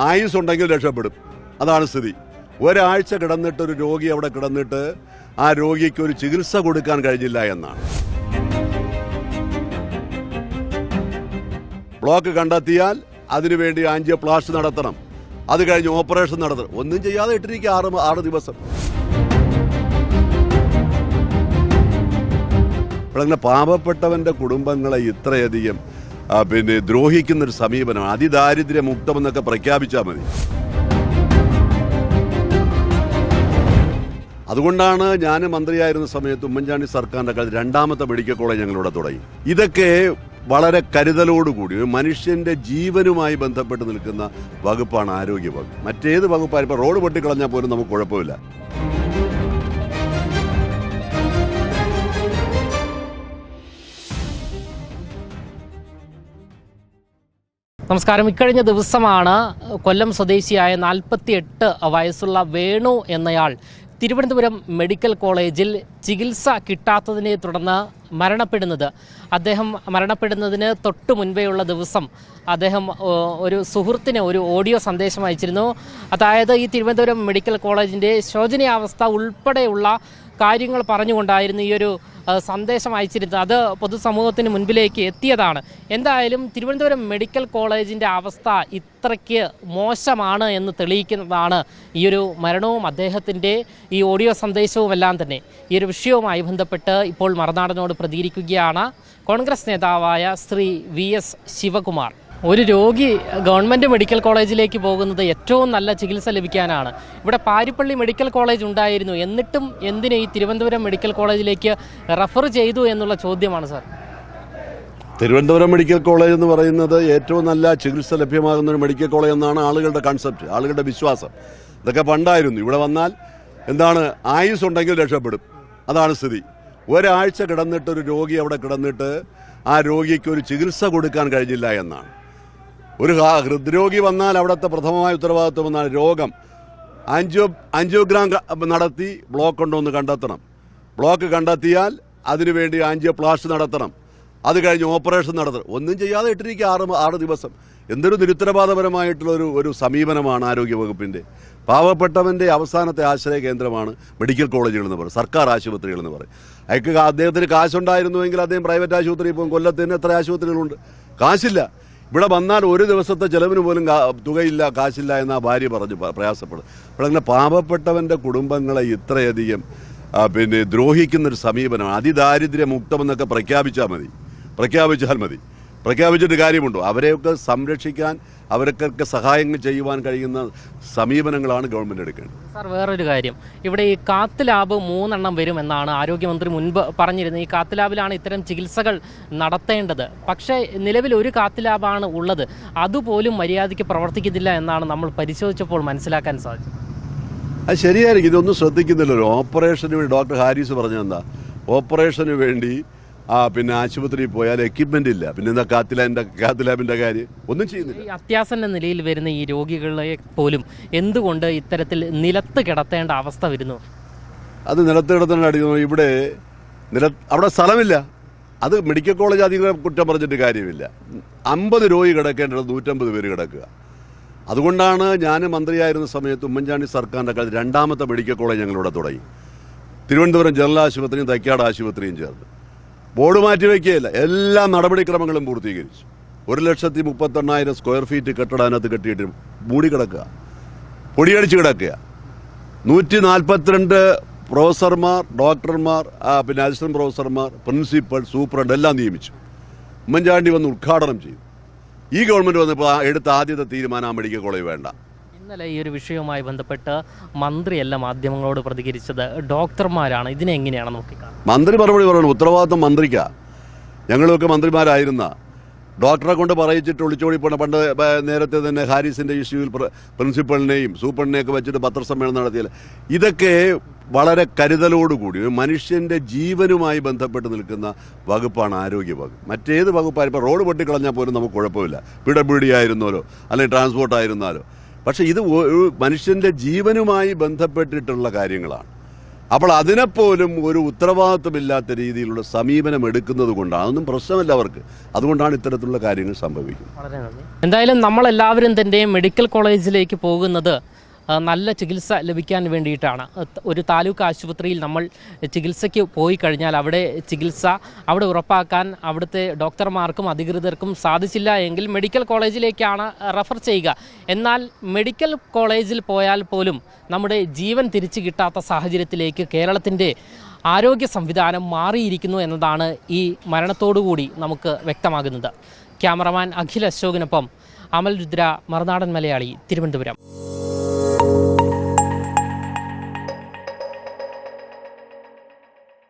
ആയുസ് ഉണ്ടെങ്കിൽ രക്ഷപ്പെടും. അതാണ് സ്ഥിതി. ഒരാഴ്ച കിടന്നിട്ട് ഒരു രോഗി അവിടെ കിടന്നിട്ട് ആ രോഗിക്ക് ഒരു ചികിത്സ കൊടുക്കാൻ കഴിഞ്ഞില്ല എന്നാണ്. ബ്ലോക്ക് കണ്ടെത്തിയാൽ അതിനുവേണ്ടി ആൻജിയോപ്ലാസ്റ്റ് നടത്തണം. അത് കഴിഞ്ഞ് ഓപ്പറേഷൻ നടത്തണം. ഒന്നും ചെയ്യാതെ ഇട്ടിരിക്കുക ആറ് ആറ് ദിവസം. അങ്ങനെ പാവപ്പെട്ടവന്റെ കുടുംബങ്ങളെ ഇത്രയധികം പിന്നെ ദ്രോഹിക്കുന്ന ഒരു സമീപനം അതിദാരിദ്ര്യ മുക്തമെന്നൊക്കെ പ്രഖ്യാപിച്ചാൽ മതി. അതുകൊണ്ടാണ് ഞാൻ മന്ത്രിയായിരുന്ന സമയത്ത് ഉമ്മൻചാണ്ടി സർക്കാരിന്റെ കാലത്ത് രണ്ടാമത്തെ മെഡിക്കൽ കോളേജ് ഞങ്ങളിവിടെ തുടങ്ങി. ഇതൊക്കെ വളരെ കരുതലോടുകൂടി ഒരു മനുഷ്യന്റെ ജീവനുമായി ബന്ധപ്പെട്ട് നിൽക്കുന്ന വകുപ്പാണ് ആരോഗ്യ വകുപ്പ്. മറ്റേത് വകുപ്പായാലും ഇപ്പോൾ റോഡ് പൊട്ടിക്കളഞ്ഞാൽ പോലും നമുക്ക് കുഴപ്പമില്ല. നമസ്കാരം. ഇക്കഴിഞ്ഞ ദിവസമാണ് കൊല്ലം സ്വദേശിയായ നാൽപ്പത്തി എട്ട് വയസ്സുള്ള വേണു എന്നയാൾ തിരുവനന്തപുരം മെഡിക്കൽ കോളേജിൽ ചികിത്സ കിട്ടാത്തതിനെ തുടർന്ന് മരണപ്പെടുന്നത്. അദ്ദേഹം മരണപ്പെടുന്നതിന് തൊട്ട് മുൻപേയുള്ള ദിവസം അദ്ദേഹം ഒരു സുഹൃത്തിന് ഒരു ഓഡിയോ സന്ദേശം അയച്ചിരുന്നു. അതായത് ഈ തിരുവനന്തപുരം മെഡിക്കൽ കോളേജിന്റെ ശോചനീയാവസ്ഥ ഉൾപ്പെടെയുള്ള കാര്യങ്ങൾ പറഞ്ഞുകൊണ്ടായിരുന്നു ഈ ഒരു സന്ദേശം അയച്ചിരുന്നത്. അത് പൊതുസമൂഹത്തിന് മുൻപിലേക്ക് എത്തിയതാണ്. എന്തായാലും തിരുവനന്തപുരം മെഡിക്കൽ കോളേജിന്റെ അവസ്ഥ ഇത്രയ്ക്ക് മോശമാണ് എന്ന് തെളിയിക്കുന്നതാണ് ഈ ഒരു മരണവും അദ്ദേഹത്തിന്റെ ഈ ഓഡിയോ സന്ദേശവും എല്ലാം തന്നെ. ഈ ഒരു വിഷയവുമായി ബന്ധപ്പെട്ട് ഇപ്പോൾ മറുനാടനോട് പ്രതികരിക്കുകയാണ് കോൺഗ്രസ് നേതാവായ ശ്രീ വി എസ് ശിവകുമാർ. ഒരു രോഗി ഗവൺമെന്റ് മെഡിക്കൽ കോളേജിലേക്ക് പോകുന്നത് ഏറ്റവും നല്ല ചികിത്സ ലഭിക്കാനാണ്. ഇവിടെ പാരിപ്പള്ളി മെഡിക്കൽ കോളേജ് ഉണ്ടായിരുന്നു. എന്നിട്ടും എന്തിനെ ഈ തിരുവനന്തപുരം മെഡിക്കൽ കോളേജിലേക്ക് റെഫർ ചെയ്തു എന്നുള്ള ചോദ്യമാണ് സാർ? തിരുവനന്തപുരം മെഡിക്കൽ കോളേജ് എന്ന് പറയുന്നത് ഏറ്റവും നല്ല ചികിത്സ ലഭ്യമാകുന്ന ഒരു മെഡിക്കൽ കോളേജ് എന്നാണ് ആളുകളുടെ കൺസെപ്റ്റ് ആളുകളുടെ വിശ്വാസം. ഇതൊക്കെ പണ്ടായിരുന്നു. ഇവിടെ വന്നാൽ എന്താണ് ആയുസ് ഉണ്ടെങ്കിൽ രക്ഷപ്പെടും. അതാണ് സ്ഥിതി. ഒരാഴ്ച കിടന്നിട്ട് ഒരു രോഗി അവിടെ കിടന്നിട്ട് ആ രോഗിക്ക് ഒരു ചികിത്സ കൊടുക്കാൻ കഴിഞ്ഞില്ല എന്നാണ്. ഒരു ഹൃദ്രോഗി വന്നാൽ അവിടുത്തെ പ്രഥമമായ ഉത്തരവാദിത്വം എന്നാണ് രോഗം. ആൻജിയോ ആൻജിയോഗ്രാം നടത്തി ബ്ലോക്ക് ഉണ്ടോ എന്ന് കണ്ടെത്തണം. ബ്ലോക്ക് കണ്ടെത്തിയാൽ അതിനുവേണ്ടി ആൻജിയോ പ്ലാസ്റ്റ് നടത്തണം. അത് കഴിഞ്ഞ് ഓപ്പറേഷൻ നടത്തണം. ഒന്നും ചെയ്യാതെ ഇട്ടിരിക്കുക ആറ് ആറ് ദിവസം. എന്തൊരു നിരുത്തരവാദപരമായിട്ടുള്ള ഒരു ഒരു സമീപനമാണ് ആരോഗ്യവകുപ്പിന്റെ പാവപ്പെട്ടവന്റെ അവസാനത്തെ ആശ്രയ കേന്ദ്രമാണ് മെഡിക്കൽ കോളേജുകൾ എന്ന് പറയും. സർക്കാർ ആശുപത്രികൾ എന്ന് പറയും. അയാൾക്ക് അദ്ദേഹത്തിന് കാശുണ്ടായിരുന്നുവെങ്കിൽ അദ്ദേഹം പ്രൈവറ്റ് ആശുപത്രിയിൽ പോകും. കൊല്ലത്തിന് എത്ര ആശുപത്രികളുണ്ട്? കാശില്ല. ഇവിടെ വന്നാൽ ഒരു ദിവസത്തെ ചെലവിന് പോലും തുകയില്ല കാശില്ല എന്ന് ഭാര്യ പറഞ്ഞു പ്രയാസപ്പെടും. അപ്പോൾ അങ്ങനെ പാവപ്പെട്ടവന്റെ കുടുംബങ്ങളെ ഇത്രയധികം പിന്നെ ദ്രോഹിക്കുന്നൊരു സമീപനമാണ് സമീപനം അതിദാരിദ്ര്യ മുക്തമെന്നൊക്കെ പ്രഖ്യാപിച്ചാൽ മതി. പ്രഖ്യാപിച്ചാൽ മതി. പ്രഖ്യാപിച്ചിട്ട് കാര്യമുണ്ടോ? അവരെയൊക്കെ സംരക്ഷിക്കാൻ അവർക്കൊക്കെ സഹായങ്ങൾ ചെയ്യുവാൻ കഴിയുന്ന സമീപനങ്ങളാണ് ഗവൺമെന്റ് എടുക്കേണ്ടത്. സാർ വേറൊരു കാര്യം. ഇവിടെ ഈ കാത്ത് ലാബ് മൂന്നെണ്ണം വരുമെന്നാണ് ആരോഗ്യമന്ത്രി മുൻപ് പറഞ്ഞിരുന്നത്. ഈ കാത്ത് ലാബിലാണ് ഇത്തരം ചികിത്സകൾ നടത്തേണ്ടത്. പക്ഷേ നിലവിൽ ഒരു കാത്ത് ലാബാണ് ഉള്ളത്. അതുപോലും മര്യാദയ്ക്ക് പ്രവർത്തിക്കുന്നില്ല എന്നാണ് നമ്മൾ പരിശോധിച്ചപ്പോൾ മനസ്സിലാക്കാൻ സാധിച്ചത്. അത് ശരിയായിരിക്കും. ഇതൊന്നും ശ്രദ്ധിക്കുന്നില്ലല്ലോ. ഓപ്പറേഷന് വേണ്ടി ഡോക്ടർ ഹാരിസ് പറഞ്ഞെന്താ ഓപ്പറേഷന് വേണ്ടി ആ പിന്നെ ആശുപത്രിയിൽ പോയാൽ എക്യുപ്മെന്റ് ഇല്ല. പിന്നെ എന്താ കാത്തിലാബിന്റെ കാത്തിലാബിന്റെ കാര്യം? ഒന്നും ചെയ്യുന്നില്ല. ഈ അത്യാസന്ന നിലയിൽ വരുന്ന ഈ രോഗികളെ പോലും എന്തുകൊണ്ട് ഇത്തരത്തിൽ നിലത്ത് കിടത്തേണ്ട അവസ്ഥ വരുന്നു? അത് നിലത്ത് കിടത്തേണ്ട അടിക്കുന്നു ഇവിടെ നില അവിടെ സ്ഥലമില്ല. അത് മെഡിക്കൽ കോളേജ് അധികം കുറ്റം പറഞ്ഞിട്ട് കാര്യമില്ല. അമ്പത് രോഗി കിടക്കേണ്ടത് നൂറ്റമ്പത് പേര് കിടക്കുക. അതുകൊണ്ടാണ് ഞാൻ മന്ത്രിയായിരുന്ന സമയത്ത് ഉമ്മൻചാണ്ടി സർക്കാരിന്റെ കാലത്ത് രണ്ടാമത്തെ മെഡിക്കൽ കോളേജ് ഞങ്ങളിവിടെ തുടങ്ങി. തിരുവനന്തപുരം ജനറൽ ആശുപത്രിയും തൈക്കാട് ആശുപത്രിയും ചേർന്ന് ബോർഡ് മാറ്റി വയ്ക്കുകയില്ല എല്ലാ നടപടിക്രമങ്ങളും പൂർത്തീകരിച്ചു. ഒരു ലക്ഷത്തി മുപ്പത്തെണ്ണായിരം സ്ക്വയർ ഫീറ്റ് കെട്ടിടം അതിനകത്ത് കെട്ടിയിട്ട് മൂടി കിടക്കുക. പൊടിയടിച്ച് കിടക്കുക. നൂറ്റി നാൽപ്പത്തിരണ്ട് പ്രൊഫസർമാർ ഡോക്ടർമാർ പിന്നെ അസിസ്റ്റന്റ് പ്രൊഫസർമാർ പ്രിൻസിപ്പൽ സൂപ്രണ്ട് എല്ലാം നിയമിച്ചു. ഉമ്മൻചാണ്ടി വന്ന് ഉദ്ഘാടനം ചെയ്തു. ഈ ഗവൺമെന്റ് വന്നപ്പോൾ എടുത്ത ആദ്യത്തെ തീരുമാനം മെഡിക്കൽ കോളേജ് വേണ്ട. ഇന്നലെ ഈ ഒരു വിഷയവുമായി ബന്ധപ്പെട്ട് മന്ത്രിയല്ല മാധ്യമങ്ങളോട് പ്രതികരിച്ചത് ഡോക്ടർമാരാണ്. ഇതിനെ എങ്ങനെയാണ് നോക്കിക്കാണുന്നത്? മന്ത്രി മറുപടി പറയണം. ഉത്തരവാദിത്വം മന്ത്രിക്കാ. ഞങ്ങളൊക്കെ മന്ത്രിമാരായിരുന്ന. ഡോക്ടറെ കൊണ്ട് പറയിച്ചിട്ട് ഒളിച്ചോടി പോണ പണ്ട് നേരത്തെ തന്നെ ഹാരിസിന്റെ ഇഷ്യൂവിൽ പ്ര- പ്രിൻസിപ്പളിനെയും സൂപ്രണ്ടിനെയൊക്കെ വെച്ചിട്ട് പത്രസമ്മേളനം നടത്തിയില്ല. ഇതൊക്കെ വളരെ കരുതലോടുകൂടി ഒരു മനുഷ്യന്റെ ജീവനുമായി ബന്ധപ്പെട്ട് നിൽക്കുന്ന വകുപ്പാണ് ആരോഗ്യ വകുപ്പ്. മറ്റേത് വകുപ്പായാലും ഇപ്പോൾ റോഡ് പൊട്ടിക്കളഞ്ഞാൽ പോലും നമുക്ക് കുഴപ്പമില്ല. പി ആയിരുന്നാലോ അല്ലെങ്കിൽ ട്രാൻസ്പോർട്ട് ആയിരുന്നാലോ പക്ഷേ ഇത് ഒരു മനുഷ്യന്റെ ജീവനുമായി ബന്ധപ്പെട്ടിട്ടുള്ള കാര്യങ്ങളാണ്. അപ്പോൾ അതിനെപ്പോലും ഒരു ഉത്തരവാദിത്വമില്ലാത്ത രീതിയിലുള്ള സമീപനം എടുക്കുന്നത് കൊണ്ടാണ്. അതൊന്നും പ്രശ്നമല്ല അവർക്ക്. അതുകൊണ്ടാണ് ഇത്തരത്തിലുള്ള കാര്യങ്ങൾ സംഭവിക്കുന്നത്. എന്തായാലും നമ്മളെല്ലാവരും തന്നെ മെഡിക്കൽ കോളേജിലേക്ക് പോകുന്നത് നല്ല ചികിത്സ ലഭിക്കാൻ വേണ്ടിയിട്ടാണ്. ഒരു താലൂക്ക് ആശുപത്രിയിൽ നമ്മൾ ചികിത്സയ്ക്ക് പോയി കഴിഞ്ഞാൽ അവിടെ ചികിത്സ അവിടെ ഉറപ്പാക്കാൻ അവിടുത്തെ ഡോക്ടർമാർക്കും അധികൃതർക്കും സാധിച്ചില്ല എങ്കിൽ മെഡിക്കൽ കോളേജിലേക്കാണ് റെഫർ ചെയ്യുക. എന്നാൽ മെഡിക്കൽ കോളേജിൽ പോയാൽ പോലും നമ്മുടെ ജീവൻ തിരിച്ചു കിട്ടാത്ത സാഹചര്യത്തിലേക്ക് കേരളത്തിന്റെ ആരോഗ്യ സംവിധാനം മാറിയിരിക്കുന്നു എന്നതാണ് ഈ മരണത്തോടുകൂടി നമുക്ക് വ്യക്തമാകുന്നത്. ക്യാമറമാൻ അഖിൽ അശോകിനൊപ്പം അമൽ രുദ്ര മറുനാടൻ മലയാളി തിരുവനന്തപുരം.